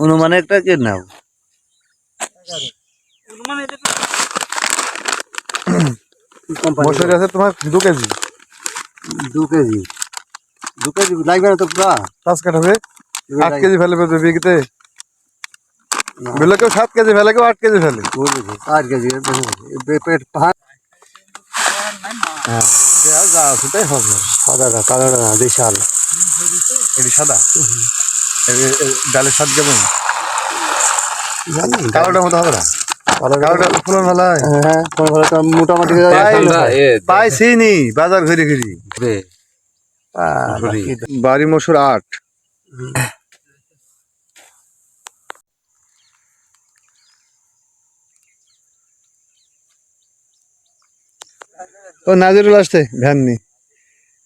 অনুমানে একটা কে নাও। মশারি আছে তোমার দু কেজি। দু কেজি। দু কেজি লাগবে না তো পুরা? পাঁচ কাঠাবে আট কেজি ফেলে ফেলবে বিঘিতে বেলে কেউ সাত কেজি ফেলে কেউ আট কেজি ফেলে। চার কেজি হবে। পেট পাহাড় হ্যাঁ। যা যা আছে তাই হবে। সাদাটা কালোটা না বিশাল। এটি সাদা? ডালের স্বাদ কেমন? মতো হবে না? হয় কোন ভালো একটা মোটামুটি পাইছিনি বাজার ঘুরে ঘুরি। বাড়ি মসুর আট। ও নাজিরুল আসছে ভ্যান নি।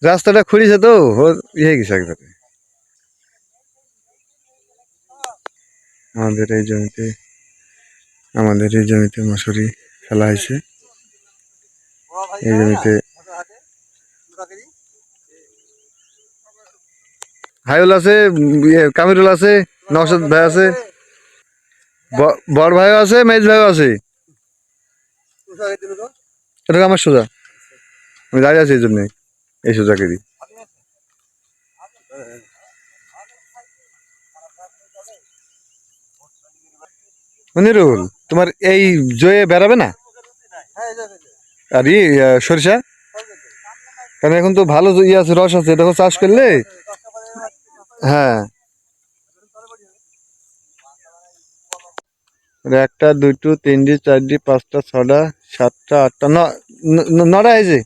রাস্তাটা খুঁড়িছে তো ওর ইয়ে গেছে একবারে। আমাদের এই জমিতে আমাদের এই জমিতে মশুরি ফেলা হয়েছে। এই জমিতে হাইউল আছে ইয়ে, কামিরুল আছে নওশাদ ভাই আছে বড় ভাইও আছে মেজ ভাইও আছে। এটা আমার সোজা। আমি দাঁড়িয়ে আছি এই জন্য এই সোজা কেরি মনিরুল তোমার এই জয়ে বেড়াবে না? আর ই সরিষা? কারণ এখন তো ভালো ইয়ে আছে, রস আছে, এটা চাষ করলে? হ্যাঁ। একটা, দুটো, তিনটি, চারটি, পাঁচটা, ছটা, সাতটা, আটটা নটা হয়েছে।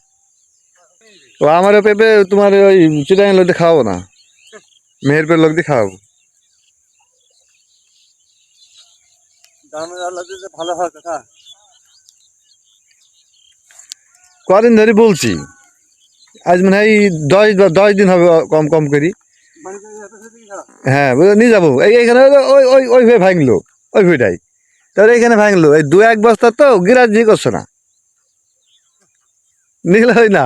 ও আমার পেঁপে তোমার ওই চিটাং লোক দিয়ে খাওয়াবো না। মেহের পেয়ে লোক দিয়ে খাওয়াবো। ভালো কথা কদিন ধরে বলছি। আজ মনে হয় দশ দশ দিন হবে কম কম করি। হ্যাঁ নিয়ে যাব। এই এইখানে ওই ওই ওই ভাবে ভাঙলো ওই ভাইটাই। তাহলে এইখানে ভাঙলো। এই দু এক বস্তা তো গিরাজি করছ না। নিলে হয় না।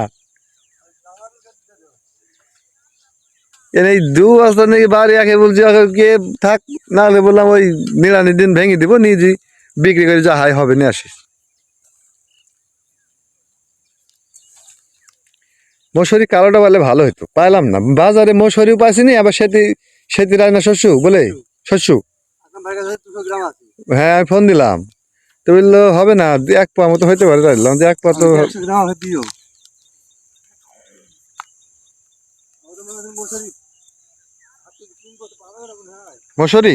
এই দু বস্তা নাকি বাড়ি আগে বলছি কে থাক না হলে বললাম ওই নিরানির দিন ভেঙে দিব, নিজে বিক্রি করে যা হাই হবে, নিয়ে আসিস। মশুরি কালোটা বলে ভালো হতো পাইলাম না। বাজারে মশুরিও পাইছিনি আবার সেটি সেটি না শস্য বলে শস্য হ্যাঁ আমি ফোন দিলাম। তো বলল, হবে না এক পা মতো হইতে পারে চাইলাম যে এক পা তো দিও। মশুরি?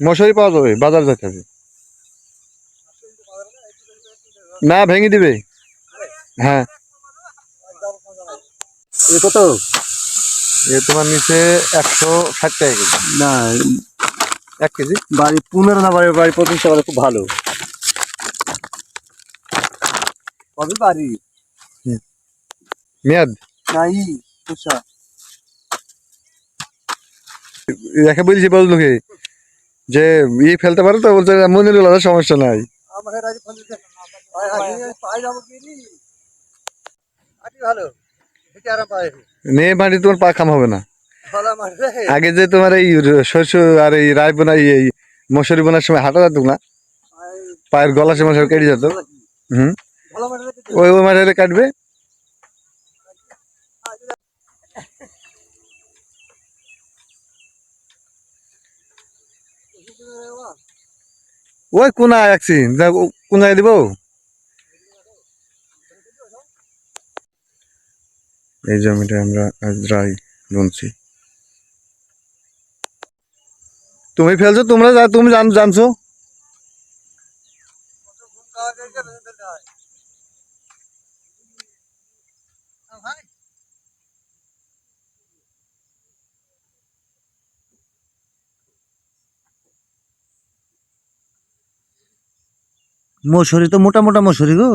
মশুরি পাওয়া যাবে বাজার যেতে হবে। না ভেঙে দিবে। হ্যাঁ। এ কত? এ তোমার নিচে একশো ষাট টাকা কেজি। না এক কেজি? বাড়ি পনেরো না বাড়ি বাড়ি পঁচিশ টাকা খুব ভালো। কবে বাড়ি? মেয়াদ? নাই পুষা। দেখে বলছি বলল কি যে ই ফেলতে পারো তো, বলছে মনির সমস্যা নাই। নি মাটি, তোমার পা খাম হবে না। আগে যে তোমার এই শস্য আর এই রায় বোনা, এই মশুরি বোনার সময় হাঁটা যেত না, পায়ের গলা সময় কেটে যেত। হুম? ওই ওই মাঠে কাটবে। ওই কোনা একছি কোনায় দিব? এই জমিটা আমরা আজ রায় বুনছি। তুমি ফেলছো, তোমরা তুমি জান জানছো? মশুরি তো মোটা মোটা মশুরি গো।